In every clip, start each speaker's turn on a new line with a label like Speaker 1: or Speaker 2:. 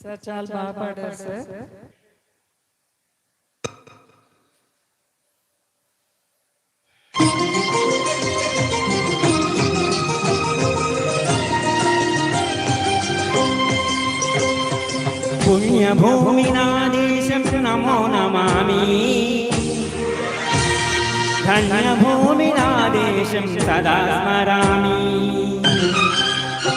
Speaker 1: Sir చాలా బాగా పాడారు సార్
Speaker 2: పుణ్యభూమి నా దేశం నమో నమామి ధన్యభూమి నా దేశం సదా స్మరామి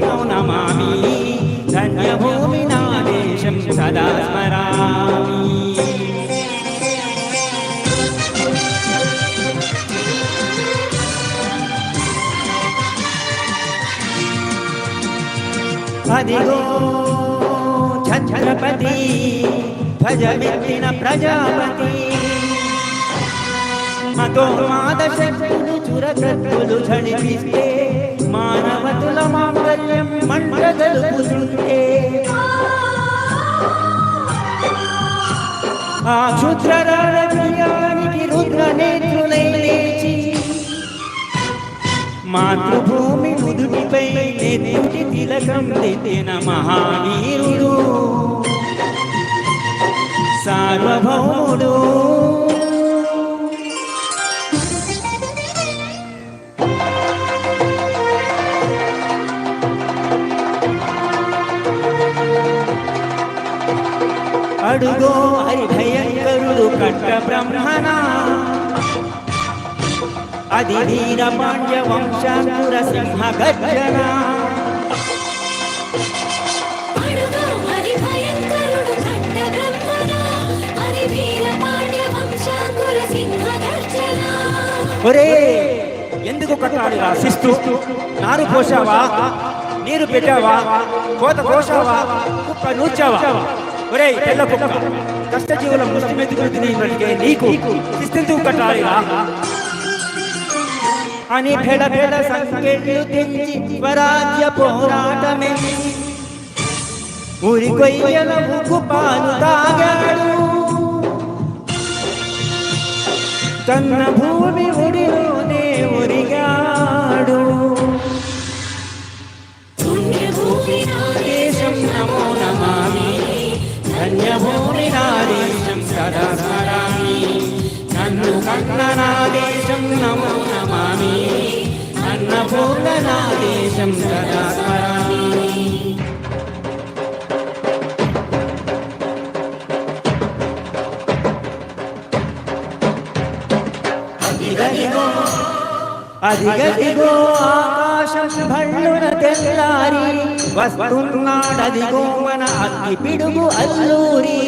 Speaker 2: అన్నపూర్ణ నా దేశం సదా స్మరామి మహామౌల కన్న తల్లి నా దేశం మహోజ్వలిత చరిత కన్న భాగ్యోదయ దేశం నా దేశం పుణ్యభూమి నా దేశం నమో నమామి ధన్యభూమి నా దేశం సదా స్మరామి అదిగో ఛత్రపతి ధ్వజమెత్తిన ప్రజాపతి మతో మాద శక్తులు చురకత్తులు ఝడిపిస్తే మానవతుల మాంగల్యం మండగలుపుతుంటే ఆ క్షుద్ర రాజకీయానికి రుద్ర నేత్రులై లేచి మాతృభూమి నుదుటిపై నెత్తుటి తిలకం దిద్దిన మహావీరుడు. సార్వభౌముడు అడుగో హరి భయంకరుడు కట్ట బ్రహ్మణ అది వీర పాండ్య వంశాంకుర సింహ గర్జన? ఒరే ఎందుకు కట్టాలి రా శిస్తు? నారు పోసావా నీరు పెట్టావా? కోత కోసావా కుక్క నూర్చావా? ఒరే తెల్ల కుక్క. కష్టజీవుల ముష్టి మెతుకులు తిని బ్రతికే నీకు శిస్తెందుకు కట్టాలి అని ఫెడ ఫెడ సంకెళ్ళు తెంచి స్వరాజ్య పోరాటమే. ఊరి కొయ్యల ముగ్గు పాలు తాగాడు. తన భూమి
Speaker 3: ఉడిలో
Speaker 2: దేశం సదా స్మరామి అదిగదిగో ఆకాశం భళ్ళున తెల్లారి వస్తున్నాడదిగో మన అగ్గి పిడుగు అల్లూరి.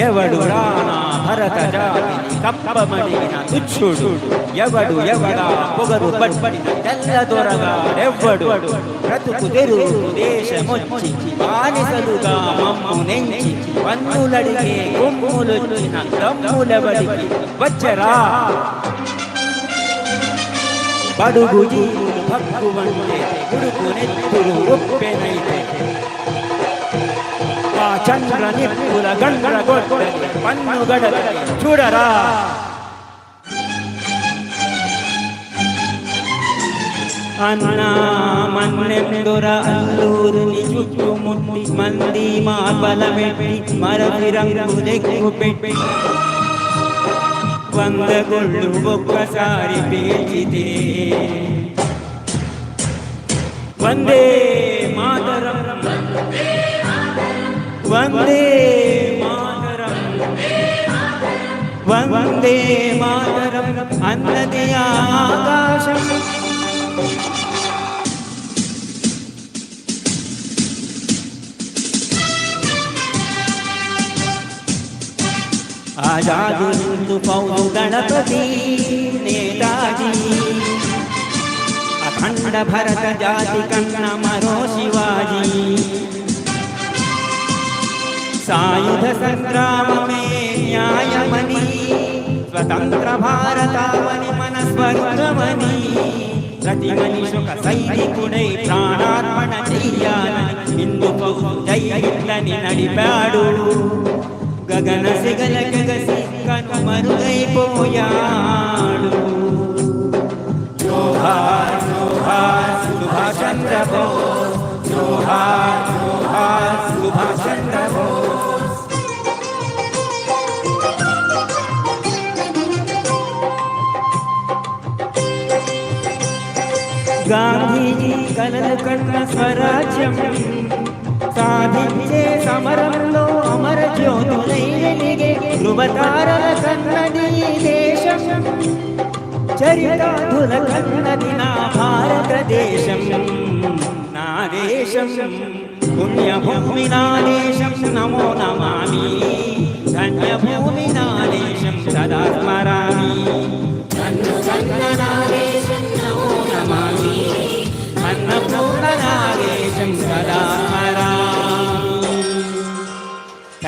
Speaker 2: ఎవడు రానా భరత జాతి కప్పమడిగిన తుచ్చుడు? ఎవడు ఎవడా పొగరు పట్పడిన తెల్ల దొరగా? ఎవడు బ్రతుకు తెరువు దేశమొచ్చి బానిసలుగా మమ్ము నెంచి పన్నులడిగే కొమ్ములొచ్చిన దమ్ములెవడికి వచ్చరా? బడుగు జీవులు భక్కువంటే ఉడుకు నెత్తురు ఉప్పెనైతే ఆ చంద్ర నిప్పుల గండ్ర గొడ్డ పన్ను గడల చూడరా అన్నా మన్నెందుర అల్లూరుని చుట్టుముట్టి మంది మా బలమెట్టి మరపి రంగు దెక్కు పెట్టి వంద గొళ్ళు ఒక్కసారి పేచితే వందే మాతరం వందే మాతరం వందే మాతరం అన్నది ఆకాశం ఆజాదు హిందూ ఫౌజు గణపతి నేతాజీ అఖండ భరత జాతి కన్న మరో శివాజీ సాయుధ సంగ్రామమే న్యాయమని స్వతంత్ర భారతావని మన స్వర్గమని ప్రతి మనిషి ఒక సైనికుడై ప్రాణార్పణ చెయ్యాలని ఇందుకు జైలని నడిపాడు. గగన సిగల గగసి కను మరుగైపోయా గాంధీజీ కలలు కన్న స్వరాజ్యం. సాధించే సమరంలో అమర జ్యోతులై వెలిగే ధృవతారల కన్నది దేశం. చరితాధుల కన్నది నా భారతదేశం. నా దేశం. పుణ్యభూమి నా దేశం. నమో నమామి. ధన్యభూమి నా దేశం. సదా స్మరామి.